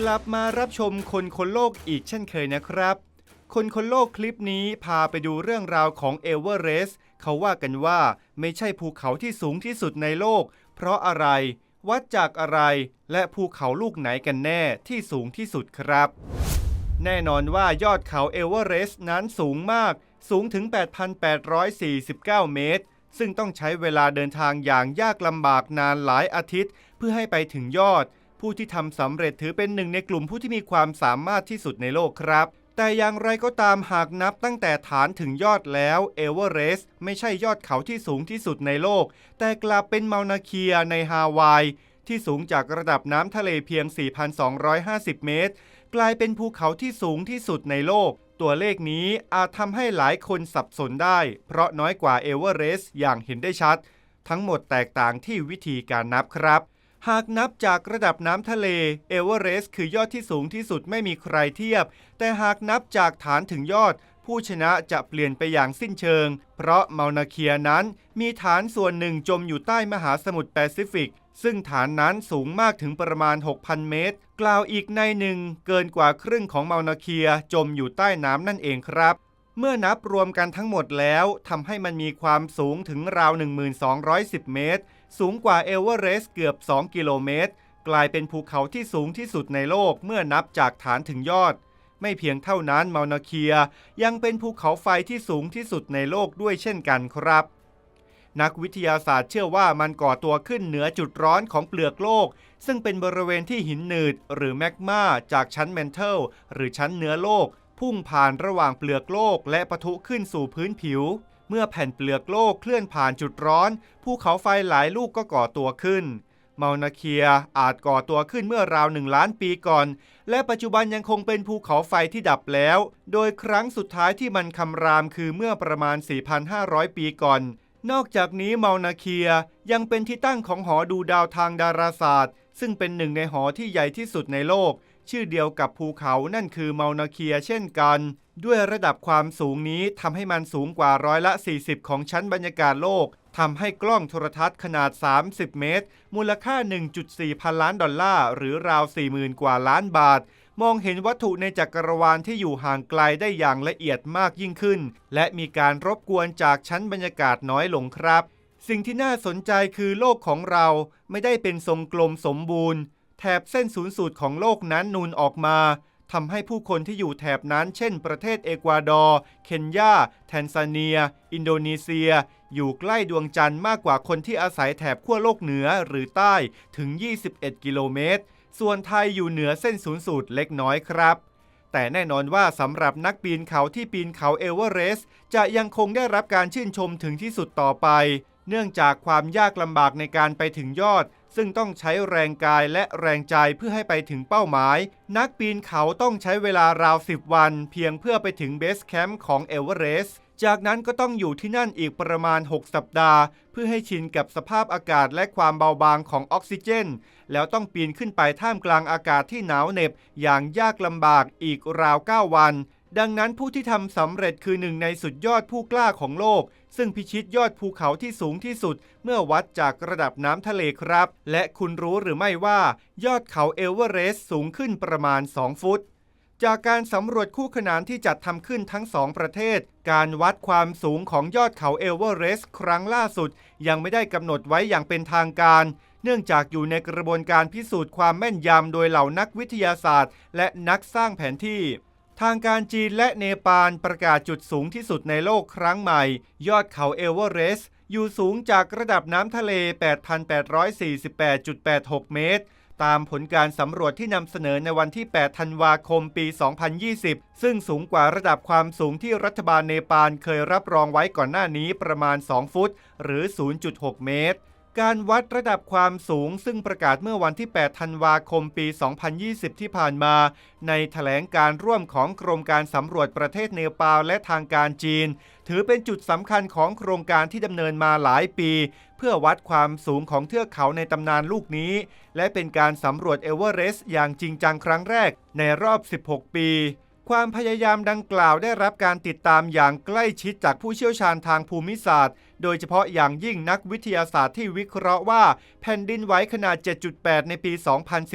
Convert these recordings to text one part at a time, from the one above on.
กลับมารับชมคนคนโลกอีกเช่นเคยนะครับ คนคนโลกคลิปนี้พาไปดูเรื่องราวของเอเวอเรสต์เขาว่ากันว่าไม่ใช่ภูเขาที่สูงที่สุดในโลก เพราะอะไร วัดจากอะไร และภูเขาลูกไหนกันแน่ที่สูงที่สุดครับ แน่นอนว่ายอดเขาเอเวอเรสต์นั้นสูงมาก สูงถึง 8,849 เมตร ซึ่งต้องใช้เวลาเดินทางอย่างยากลำบากนานหลายอาทิตย์ เพื่อให้ไปถึงยอด ผู้ที่ทำสำเร็จถือเป็นหนึ่งในกลุ่มผู้ที่มีความสามารถที่สุดในโลกครับ แต่อย่างไรก็ตามหากนับตั้งแต่ฐานถึงยอดแล้วเอเวอเรสต์ไม่ใช่ยอดเขาที่สูงที่สุดในโลก แต่กลับเป็นเมานาเคียในฮาวาย ที่สูงจากระดับน้ำทะเลเพียง 4,250 เมตร กลายเป็นภูเขาที่สูงที่สุดในโลกตัวเลขนี้อาจทำให้หลายคนสับสนได้ เพราะน้อยกว่าเอเวอเรสต์อย่างเห็นได้ชัด ทั้งหมดแตกต่างที่วิธีการนับครับ หากนับจากระดับน้ำทะเล เอเวอเรสต์คือยอดที่สูงที่สุดไม่มีใครเทียบ แต่หากนับจากฐานถึงยอด ผู้ชนะจะเปลี่ยนไปอย่างสิ้นเชิง เพราะเมานาเคียนั้นมีฐานส่วนหนึ่งจมอยู่ใต้มหาสมุทรแปซิฟิก ซึ่งฐานนั้นสูงมากถึงประมาณ 6,000 เมตร กล่าวอีกในหนึ่ง เกินกว่าครึ่งของเมานาเคียจมอยู่ใต้น้ำนั่นเองครับ เมื่อนับรวมกันทั้งหมดแล้วทำให้มันมีความสูงถึงราว 1210 เมตร สูงกว่าเอเวอเรสต์เกือบ 2 กิโลเมตร กลายเป็นภูเขาที่สูงที่สุดในโลกเมื่อนับจากฐานถึงยอด ไม่เพียงเท่านั้นเมานาเคียยังเป็นภูเขาไฟที่สูงที่สุดในโลกด้วยเช่นกันครับ นักวิทยาศาสตร์เชื่อว่ามันก่อตัวขึ้นเหนือจุดร้อนของเปลือกโลก ซึ่งเป็นบริเวณที่หินหนืดหรือแมกมาจากชั้นเมนเทลหรือชั้นเนื้อโลก พุ่งผ่านระหว่างเปลือกโลกและปะทุขึ้นสู่พื้นผิว เมื่อแผ่นเปลือกโลกเคลื่อนผ่านจุดร้อนภูเขาไฟหลายลูกก็ก่อตัวขึ้น เมานาเคียอาจก่อตัวขึ้นเมื่อราวหนึ่งล้านปีก่อน และปัจจุบันยังคงเป็นภูเขาไฟที่ดับแล้ว โดยครั้งสุดท้ายที่มันคำรามคือเมื่อประมาณ 4,500 ปีก่อน นอกจากนี้เมานาเคียยังเป็นที่ตั้งของหอดูดาวทางดาราศาสตร์ ซึ่งเป็นหนึ่งในหอที่ใหญ่ที่สุดในโลก ชื่อเดียวกับภูเขานั่นคือเมานาเคียเช่นกัน ด้วยระดับความสูงนี้ทำให้มันสูงกว่าร้อยละ 40 ของชั้นบรรยากาศโลกทำให้กล้องโทรทัศน์ขนาด 30 เมตร มูลค่า 1.4 พันล้านดอลลาร์ หรือราว 40,000 กว่าล้านบาท มองเห็นวัตถุในจักรวาลที่อยู่ห่างไกลได้อย่างละเอียดมากยิ่งขึ้น และมีการรบกวนจากชั้นบรรยากาศน้อยลงครับ สิ่งที่น่าสนใจคือโลกของเราไม่ได้เป็นทรงกลมสมบูรณ์ ถบเส้นศูนย์สูตรของโลกนั้นนูนออกมาทำให้ผู้คนที่อยู่แถบนั้น เช่น ประเทศเอกวาดอร์ เคนยา แทนซาเนีย อินโดนีเซีย อยู่ใกล้ดวงจันทร์มากกว่าคนที่อาศัยแถบขั้วโลกเหนือหรือใต้ถึง 21 กิโลเมตร ส่วนไทยอยู่เหนือเส้นศูนย์สูตรเล็กน้อยครับ แต่แน่นอนว่าสำหรับนักปีนเขาที่ปีนเขาเอเวอเรสต์จะยังคงได้รับการชื่นชมถึงที่สุดต่อไป เนื่องจากความยากลำบากในการไปถึงยอด ซึ่งต้องใช้แรงกายและแรงใจเพื่อให้ไปถึงเป้าหมาย นักปีนเขาต้องใช้เวลาราว 10 วัน เพียงเพื่อไปถึงเบสแคมป์ของเอเวอเรสต์จากนั้นก็ต้องอยู่ที่นั่นอีกประมาณ 6 สัปดาห์ เพื่อให้ชินกับสภาพอากาศและความเบาบางของออกซิเจน แล้วต้องปีนขึ้นไปท่ามกลางอากาศที่หนาวเหน็บ อย่างยากลำบากอีกราว 9 วัน ดังนั้นผู้ที่ทำสำเร็จคือหนึ่งในสุดยอดผู้กล้าของโลก ซึ่งพิชิตยอดภูเขาที่สูงที่สุด เมื่อวัดจากระดับน้ำทะเลครับ และคุณรู้หรือไม่ว่า ยอดเขาเอเวอเรสต์สูงขึ้นประมาณ 2 ฟุต จากการสำรวจคู่ขนานที่จัดทำขึ้นทั้งสองประเทศ การวัดความสูงของยอดเขาเอเวอเรสต์ครั้งล่าสุด ยังไม่ได้กำหนดไว้อย่างเป็นทางการเนื่องจากอยู่ในกระบวนการพิสูจน์ความแม่นยำโดยเหล่านักวิทยาศาสตร์ และนักสร้างแผนที่ ทางการจีนและเนปาลประกาศจุดสูงที่สุดในโลกครั้งใหม่ ยอดเขาเอเวอเรสต์อยู่สูงจากระดับน้ำทะเล 8,848.86 เมตร ตามผลการสำรวจที่นำเสนอในวันที่ 8 ธันวาคม ปี 2020 ซึ่งสูงกว่าระดับความสูงที่รัฐบาลเนปาลเคยรับรองไว้ก่อนหน้านี้ประมาณ 2 ฟุต หรือ 0.6 เมตร การวัดระดับความสูงซึ่งประกาศเมื่อวันที่ 8 ธันวาคม ปี 2020 ที่ผ่านมา ในแถลงการร่วมของกรมการสำรวจประเทศเนปาลและทางการจีน ถือเป็นจุดสำคัญของโครงการที่ดำเนินมาหลายปี เพื่อวัดความสูงของเทือกเขาในตำนานลูกนี้ และเป็นการสำรวจเอเวอเรสต์อย่างจริงจังครั้งแรกในรอบ 16 ปีความพยายามดังกล่าวได้รับการติดตามอย่างใกล้ชิดจากผู้เชี่ยวชาญทางภูมิศาสตร์ โดยเฉพาะอย่างยิ่งนักวิทยาศาสตร์ที่วิเคราะห์ว่า แผ่นดินไหวขนาด 7.8 ในปี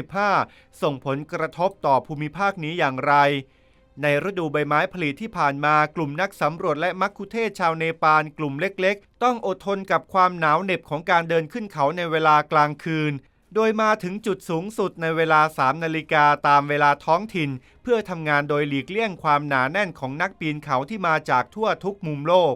2015 ส่งผลกระทบต่อภูมิภาคนี้อย่างไร ในฤดูใบไม้ผลิที่ผ่านมากลุ่มนักสำรวจและมักคุเทศชาวเนปาลกลุ่มเล็กๆ ต้องอดทนกับความหนาวเหน็บของการเดินขึ้นเขาในเวลากลางคืนโดยมาถึงจุดสูงสุดในเวลา 3 นาฬิกาตามเวลาท้องถิ่น เพื่อทำงานโดยหลีกเลี่ยงความหนาแน่นของนักปีนเขาที่มาจากทั่วทุกมุมโลก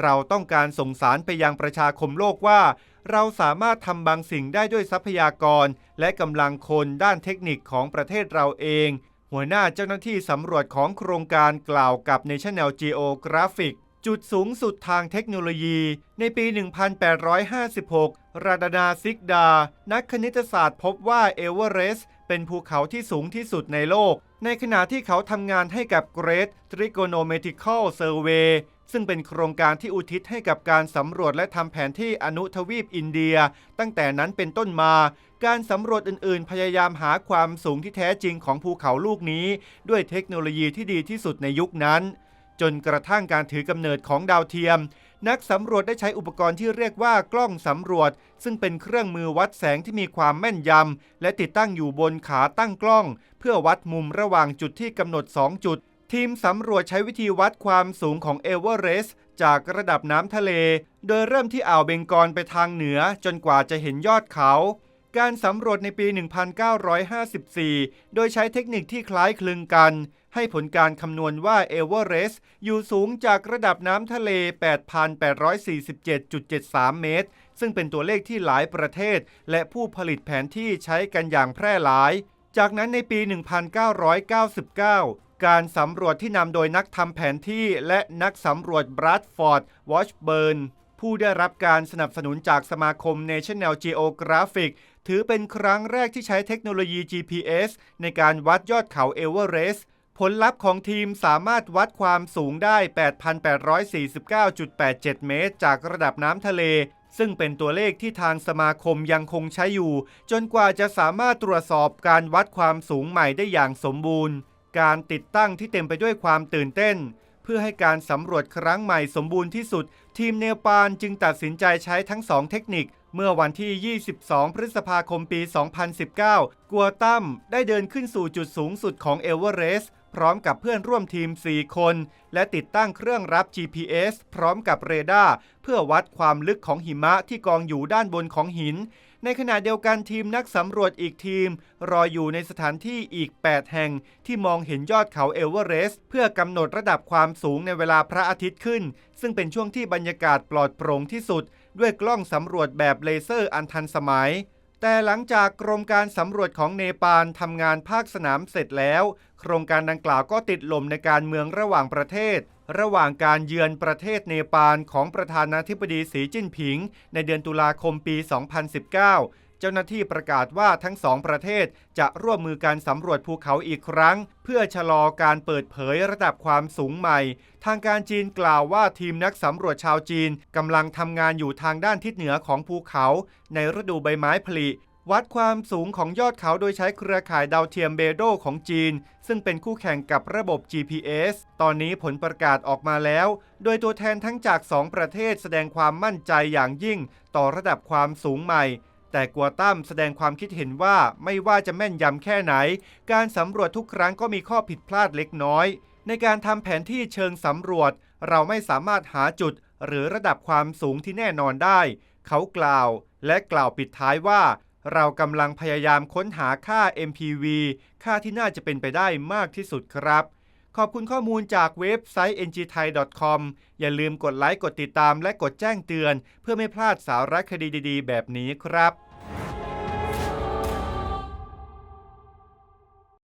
เราต้องการส่งสารไปยังประชาคมโลกว่า เราสามารถทำบางสิ่งได้ด้วยทรัพยากร และกำลังคนด้านเทคนิคของประเทศเราเอง หัวหน้าเจ้าหน้าที่สำรวจของโครงการกล่าวกับ National Geographic จุดสูงสุดทางเทคโนโลยี ในปี 1856 ราดานาซิกดา นักคณิตศาสตร์พบว่าเอเวอเรสต์เป็นภูเขาที่สูงที่สุดในโลก ในขณะที่เขาทำงานให้กับ Great Trigonometrical Survey ซึ่งเป็นโครงการที่อุทิศให้กับการสำรวจและทำแผนที่อนุทวีปอินเดีย ตั้งแต่นั้นเป็นต้นมา การสำรวจอื่นๆ พยายามหาความสูงที่แท้จริงของภูเขาลูกนี้ ด้วยเทคโนโลยีที่ดีที่สุดในยุคนั้น จนกระทั่งการถือกำเนิดของดาวเทียม นักสำรวจได้ใช้อุปกรณ์ที่เรียกว่ากล้องสำรวจ ซึ่งเป็นเครื่องมือวัดแสงที่มีความแม่นยำและติดตั้งอยู่บนขาตั้งกล้อง เพื่อวัดมุมระหว่างจุดที่กำหนด 2 จุด ทีมสำรวจใช้วิธีวัดความสูงของเอเวอเรสต์จากระดับน้ำทะเล โดยเริ่มที่อ่าวเบงกอลไปทางเหนือจนกว่าจะเห็นยอดเขา การสำรวจในปี 1954 โดยใช้เทคนิคที่คล้ายคลึงกัน ให้ผลการคำนวณว่าเอเวอเรสต์อยู่สูงจากระดับน้ำทะเล 8,847.73 เมตร ซึ่งเป็นตัวเลขที่หลายประเทศ และผู้ผลิตแผนที่ใช้กันอย่างแพร่หลาย จากนั้นในปี 1999 การสำรวจที่นำโดยนักทำแผนที่และนักสำรวจบรัดฟอร์ดวอชเบิร์นผู้ได้รับการสนับสนุนจากสมาคม National Geographic ถือเป็นครั้งแรกที่ใช้เทคโนโลยี GPS ในการวัดยอดเขาเอเวอเรสต์ผลลัพธ์ของทีมสามารถวัดความสูงได้ 8,849.87 เมตร จากระดับน้ำทะเล ซึ่งเป็นตัวเลขที่ทางสมาคมยังคงใช้อยู่ จนกว่าจะสามารถตรวจสอบการวัดความสูงใหม่ได้อย่างสมบูรณ์ การติดตั้งที่เต็มไปด้วยความตื่นเต้น เพื่อให้การสำรวจครั้งใหม่สมบูรณ์ที่สุด ทีมเนปาลจึงตัดสินใจใช้ทั้งสองเทคนิค เมื่อวันที่ 22 พฤษภาคมปี 2019 กัวตั้มได้เดินขึ้นสู่จุดสูงสุดของเอเวอเรสต์พร้อมกับเพื่อนร่วมทีม 4 คน และติดตั้งเครื่องรับ GPS พร้อมกับเรดาร์เพื่อวัดความลึกของหิมะที่กองอยู่ด้านบนของหิน ในขณะเดียวกันทีมนักสำรวจอีกทีม รออยู่ในสถานที่อีก 8 แห่ง ที่มองเห็นยอดเขาเอเวอเรสต์เพื่อกำหนดระดับความสูงในเวลาพระอาทิตย์ขึ้น ซึ่งเป็นช่วงที่บรรยากาศปลอดโปร่งที่สุด ด้วยกล้องสำรวจแบบเลเซอร์อันทันสมัย แต่หลังจากกรมการสำรวจของเนปาลทำงานภาคสนามเสร็จแล้ว โครงการดังกล่าวก็ติดลมในการเมืองระหว่างประเทศ ระหว่างการเยือนประเทศเนปาลของประธานาธิบดีสีจิ้นผิง ในเดือนตุลาคมปี 2019 เจ้าหน้าที่ประกาศว่าทั้งสองประเทศจะร่วมมือการสำรวจภูเขาอีกครั้ง เพื่อชะลอการเปิดเผยระดับความสูงใหม่ ทางการจีนกล่าวว่าทีมนักสำรวจชาวจีนกำลังทำงานอยู่ทางด้านทิศเหนือของภูเขา ในฤดูใบไม้ผลิวัดความสูงของยอดเขาโดยใช้เครือข่ายดาวเทียมเบโดของจีน ซึ่งเป็นคู่แข่งกับระบบ GPS ตอนนี้ผลประกาศออกมาแล้ว โดยตัวแทนทั้งจาก 2 ประเทศแสดงความมั่นใจอย่างยิ่ง ต่อระดับความสูงใหม่ แต่กัวตั้มแสดงความคิดเห็นว่าไม่ว่าจะแม่นยำแค่ไหน การสำรวจทุกครั้งก็มีข้อผิดพลาดเล็กน้อย ในการทำแผนที่เชิงสำรวจ เราไม่สามารถหาจุด หรือระดับความสูงที่แน่นอนได้ เขากล่าว และกล่าวปิดท้ายว่า เรากำลังพยายามค้นหาค่า MPV ค่าที่น่าจะเป็นไปได้มากที่สุดครับ ขอบคุณข้อมูลจากเว็บไซต์ ngthai.com อย่าลืมกดไลค์ กดติดตาม และกดแจ้งเตือน เพื่อไม่พลาดสาระคดีดี ๆ แบบนี้ครับ